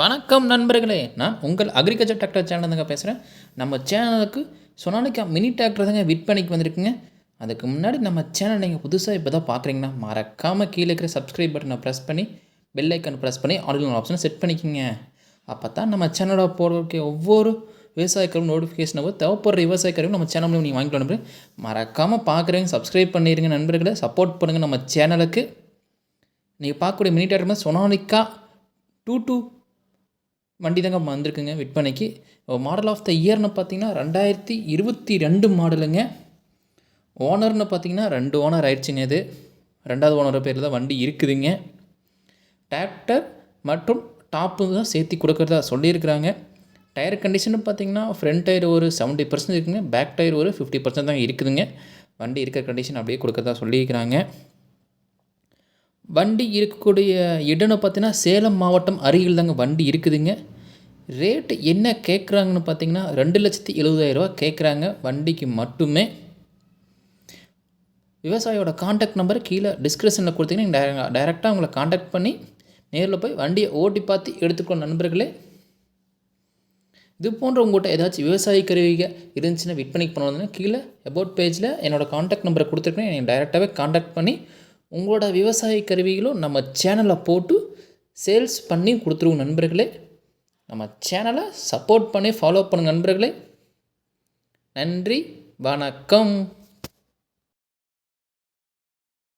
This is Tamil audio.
வணக்கம் நண்பர்களே. நான் உங்கள் அக்ரிகல்ச்சர் டிராக்டர் சேனலுங்க பேசுகிறேன் நம்ம சேனலுக்கு சொனாலிக்கா மினி டிராக்டர் தாங்க விற்பனைக்கு வந்திருக்குங்க. அதுக்கு முன்னாடி நம்ம சேனல் நீங்கள் புதுசாக இப்போ தான் பார்க்குறீங்கன்னா மறக்காமல் கீழே இருக்கிற சப்ஸ்கிரைப் பட்டனை ப்ரெஸ் பண்ணி பெல் ஐக்கன் ப்ரெஸ் பண்ணி ஆன்லைன் ஆப்ஷனை செட் பண்ணிக்கோங்க. அப்போ தான் நம்ம சேனலோட போடுறதுக்கு ஒவ்வொரு விவசாயிகளும் நோட்டிஃபிகேஷன் போது தேவைப்படுற விவசாயக்கரும் நம்ம சேனலில் நீங்கள் வாங்கிக்கலாம் நண்பர்களே. மறக்காமல் பார்க்குறீங்க சப்ஸ்கிரைப் பண்ணிடுங்க நண்பர்களை. சப்போர்ட் பண்ணுங்கள் நம்ம சேனலுக்கு நீங்கள் பார்க்கக்கூடிய mini tractor Sonalika two two வண்டி தாங்க வந்திருக்குங்க விற்பனைக்கு மாடல் ஆஃப் த இயர்னு பார்த்தீங்கன்னா ரெண்டாயிரத்தி இருபத்தி ரெண்டு மாடலுங்க ஓனர்னு பார்த்தீங்கன்னா ரெண்டு ஓனர் ஆயிடுச்சுங்க இது. ரெண்டாவது ஓனர் பேரில் தான் வண்டி இருக்குதுங்க. டிராக்டர் மற்றும் டாப்பு தான் சேர்த்து கொடுக்குறதா சொல்லியிருக்கிறாங்க. டயர் கண்டிஷன் பார்த்தீங்கன்னா ஃப்ரண்ட் டயர் ஒரு செவன்ட்டி பர்சன்ட் இருக்குங்க பேக் டயர் ஒரு ஃபிஃப்டி பர்சன்ட் தான் இருக்குதுங்க. வண்டி இருக்கிற கண்டிஷன் அப்படியே கொடுக்குறதா சொல்லியிருக்கிறாங்க. வண்டி இருக்கக்கூடிய இடம்னு பார்த்தீங்கன்னா சேலம் மாவட்டம் அருகில் தாங்க வண்டி இருக்குதுங்க. ரேட்டு என்ன கேட்குறாங்கன்னு பார்த்தீங்கன்னா ரெண்டு லட்சத்தி எழுபதாயிரரூவா கேட்குறாங்க வண்டிக்கு மட்டுமே. விவசாயியோட காண்டாக்ட் நம்பர் கீழே டிஸ்கிரிப்ஷனில் கொடுத்தீங்கன்னா டேர டைரெக்டாக உங்களை காண்டாக்ட் பண்ணி நேரில் போய் வண்டியை ஓட்டி பார்த்து எடுத்துக்கணும் நண்பர்களே. இது போன்ற உங்கள்கிட்ட ஏதாச்சும் விவசாய கருவிகள் இருந்துச்சுன்னா விற்பனைக்கு பண்ணணும்னா கீழே அபவுட் பேஜில் என்னோடய காண்டாக்ட் நம்பரை கொடுத்துருக்கேன். நீங்கள் டைரெக்டாகவே காண்டாக்ட் பண்ணி உங்களோட விவசாய கருவிகளும் நம்ம சேனலில் போட்டு சேல்ஸ் பண்ணி கொடுத்துருவோம் நண்பர்களே. நம்ம சேனலை சப்போர்ட் பண்ணி ஃபாலோ பண்ணுங்கள் நண்பர்களே. நன்றி வணக்கம்.